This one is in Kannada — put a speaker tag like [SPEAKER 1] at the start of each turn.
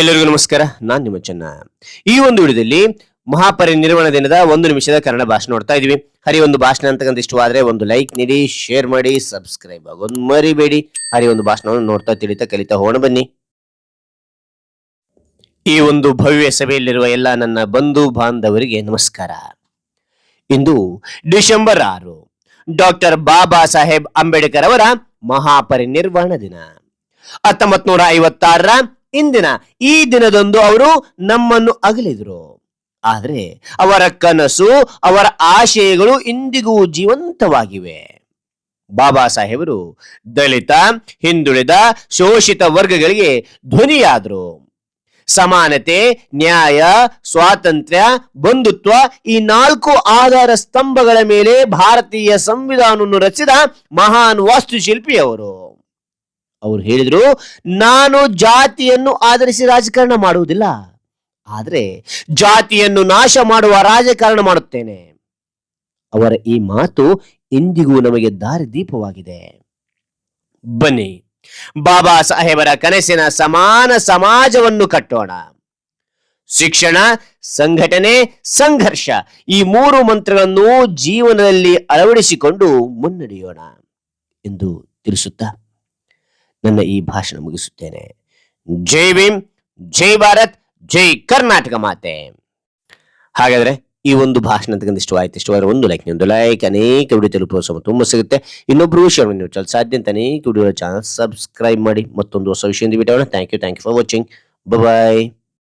[SPEAKER 1] ಎಲ್ಲರಿಗೂ ನಮಸ್ಕಾರ. ನಾನ್ ನಿಮ್ಮ ಚೆನ್ನ. ಈ ಒಂದು ವಿಡಿಯೋದಲ್ಲಿ ಮಹಾಪರಿನಿರ್ವಾಣ ದಿನದ ಒಂದು ನಿಮಿಷದ ಕನ್ನಡ ಭಾಷಣ ನೋಡ್ತಾ ಇದೀವಿ. ಹರಿ ಒಂದು ಭಾಷಣ ಅಂತಕ್ಕಂಥ ಇಷ್ಟವಾದ್ರೆ ಒಂದು ಲೈಕ್ ನೀಡಿ, ಶೇರ್ ಮಾಡಿ, ಸಬ್ಸ್ಕ್ರೈಬ್ ಆಗೋದು ಮರಿಬೇಡಿ. ಹರಿ ಒಂದು ಭಾಷಣವನ್ನು ನೋಡ್ತಾ, ತಿಳಿತಾ, ಕಲಿತಾ ಹೋಣ ಬನ್ನಿ. ಈ ಒಂದು ಭವ್ಯ ಸಭೆಯಲ್ಲಿರುವ ಎಲ್ಲ ನನ್ನ ಬಂಧು ಬಾಂಧವರಿಗೆ ನಮಸ್ಕಾರ. ಇಂದು ಡಿಸೆಂಬರ್ ಆರು, ಡಾಕ್ಟರ್ ಬಾಬಾ ಸಾಹೇಬ್ ಅಂಬೇಡ್ಕರ್ ಅವರ ಮಹಾಪರಿನಿರ್ವಾಣ ದಿನ. ಹತ್ತೊಂಬತ್ ನೂರ ಐವತ್ತಾರರ ಇಂದಿನ ಈ ದಿನದಂದು ಅವರು ನಮ್ಮನ್ನು ಅಗಲಿದರು. ಆದರೆ ಅವರ ಕನಸು, ಅವರ ಆಶಯಗಳು ಇಂದಿಗೂ ಜೀವಂತವಾಗಿವೆ. ಬಾಬಾ ಸಾಹೇಬರು ದಲಿತ, ಹಿಂದುಳಿದ, ಶೋಷಿತ ವರ್ಗಗಳಿಗೆ ಧ್ವನಿಯಾದರು. ಸಮಾನತೆ, ನ್ಯಾಯ, ಸ್ವಾತಂತ್ರ್ಯ, ಬಂಧುತ್ವ ಈ ನಾಲ್ಕು ಆಧಾರ ಸ್ತಂಭಗಳ ಮೇಲೆ ಭಾರತೀಯ ಸಂವಿಧಾನವನ್ನು ರಚಿಸಿದ ಮಹಾನ್ ವಾಸ್ತುಶಿಲ್ಪಿ ಅವರು ಹೇಳಿದ್ರು, ನಾನು ಜಾತಿಯನ್ನು ಆಧರಿಸಿ ರಾಜಕಾರಣ ಮಾಡುವುದಿಲ್ಲ. ಆದರೆ ಜಾತಿಯನ್ನು ನಾಶ ಮಾಡುವ ರಾಜಕಾರಣ ಮಾಡುತ್ತೇನೆ. ಅವರ ಈ ಮಾತು ಇಂದಿಗೂ ನಮಗೆ ದಾರಿದೀಪವಾಗಿದೆ. ಬನ್ನಿ, ಬಾಬಾ ಸಾಹೇಬರ ಕನಸಿನ ಸಮಾನ ಸಮಾಜವನ್ನು ಕಟ್ಟೋಣ. ಶಿಕ್ಷಣ, ಸಂಘಟನೆ, ಸಂಘರ್ಷ ಈ ಮೂರು ಮಂತ್ರಗಳನ್ನು ಜೀವನದಲ್ಲಿ ಅಳವಡಿಸಿಕೊಂಡು ಮುನ್ನಡೆಯೋಣ ಎಂದು ತಿಳಿಸುತ್ತಾ ನನ್ನ ಈ ಭಾಷಣ ಮುಗಿಸುತ್ತೇನೆ. ಜೈ ಭೀಮ್, ಜೈ ಭಾರತ್, ಜೈ ಕರ್ನಾಟಕ ಮಾತೆ. ಹಾಗಾದ್ರೆ ಈ ಒಂದು ಭಾಷಣ ಅಂತಕ್ಕಂಥ ಇಷ್ಟವಾಯ್ತು ಇಷ್ಟವಾದ್ರೆ ಒಂದು ಲೈಕ್ ಒಂದು ಲೈಕ್ ಅನೇಕ ವಿಡಿಯೋ ತಲುಪುವ ತುಂಬ ಸಿಗುತ್ತೆ. ಇನ್ನೊಬ್ರು ಶೇರ್ ಮಾಡಿ ನೀವು ಸಾಧ್ಯ ಅಂತ ಅನೇಕ ವಿಡಿಯೋ ಚಾನಲ್ ಸಬ್ಸ್ಕ್ರೈಬ್ ಮಾಡಿ ಮತ್ತೊಂದು ಹೊಸ ವಿಷಯದಿಂದ ಬಿಟ್ಟೋಣ thank you thank you for watching bye